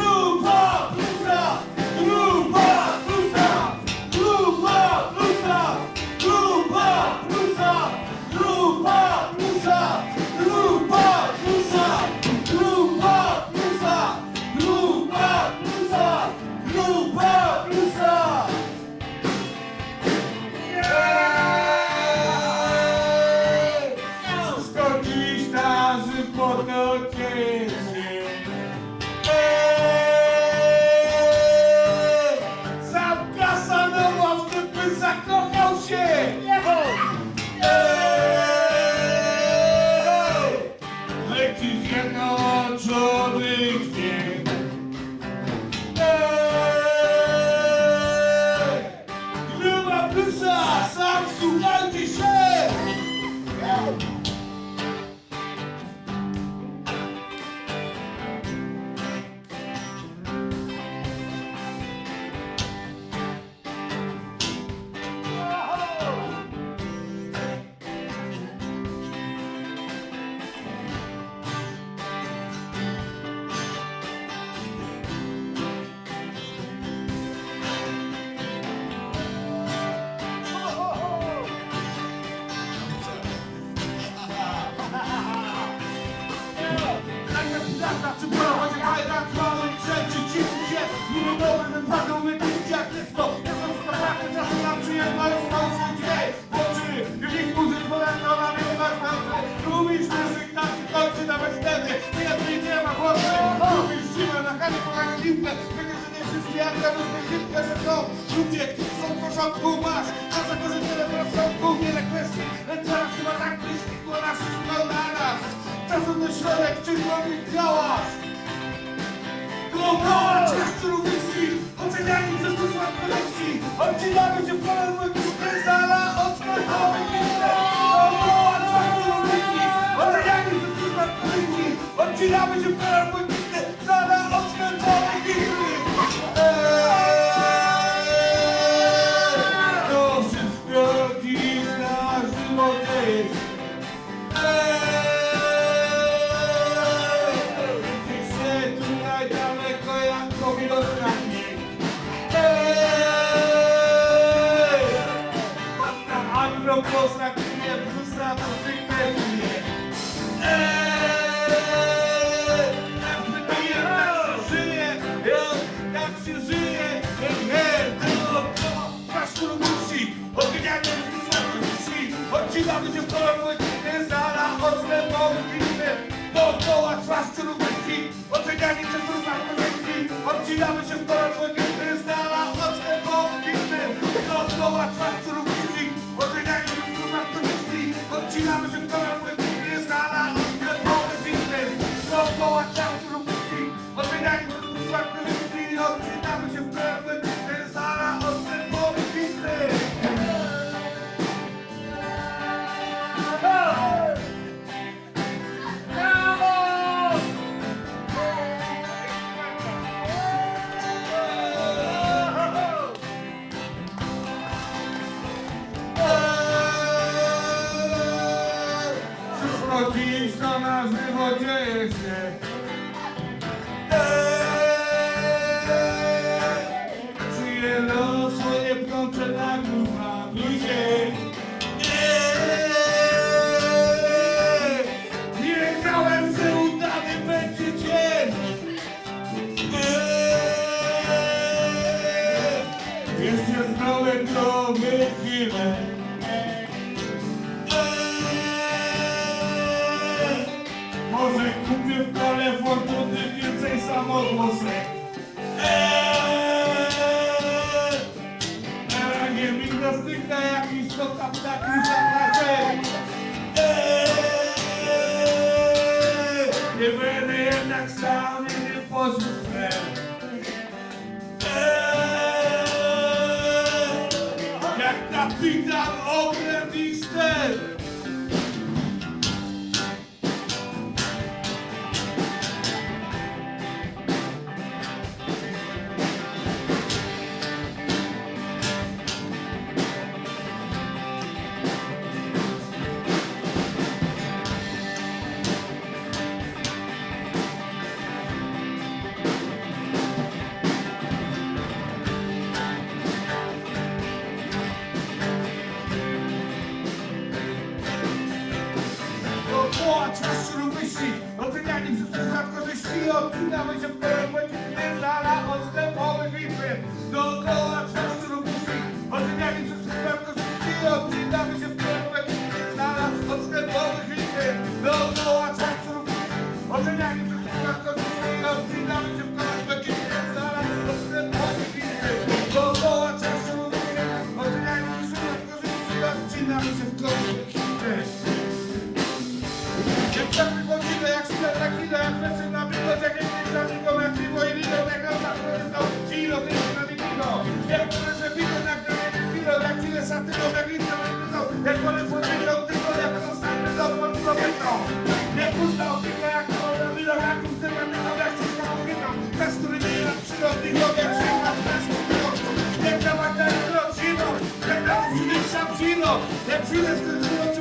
through. karta czy prawa Nie bajka, trwałych rzeczy, ciszy się. Mimo dobrym wadą my tu jak jest to. Jestem z kochany, czasem nam przyjemność Stał się dźwięk. W oczy Już ich muzyk polędno na mnie masz na to Lubisz naszych takich kończy nawet wtedy Więcej nie ma głosu. Lubisz siłę na hali pochanie limpę Wiecie, że nie wszyscy jak te ten uzmyślitkę, że są. Ludzie, którzy są w porządku, masz. szereg czerwonych działasz! Globalować kaszczurów ludzkich, oceniani przez posłan kolekcji, odcinamy się w kolor mojego spryzala od smartowych Globalować kaszczurów ludzkich, oceniani przez posłan kolekcji, odcinamy się w kolor mojego spryzala od smartowych To wszystko dziś na żywo jest oznakuje plusa po tej pewnie. Eee, tak wypije, tak się żyje, eee, tak się żyje, eee, tylko to masz musi, odmienianie plusa musi, odcina będzie w kolorze, nie znala, odzwę południcze, dookoła twarz czerwonki, ocenianie przez się w kolorze, nie znala, odzwę południcze, dookoła Nuestra industria continuamos en todo dziś do nas wywodzieje się. Eee! wózek Kupię w kole fortuny więcej samogłosek eee, eee, Nie minę stygna jak istota ptaki zapraszam eee, Nie będę jednak sam i nie poszukam eee, Jak kapitan okręt i ster Oceniani wszyscy z korzyści Odpinamy się w pełni Pierdala od sklepowych witry Dookoła See, that's good.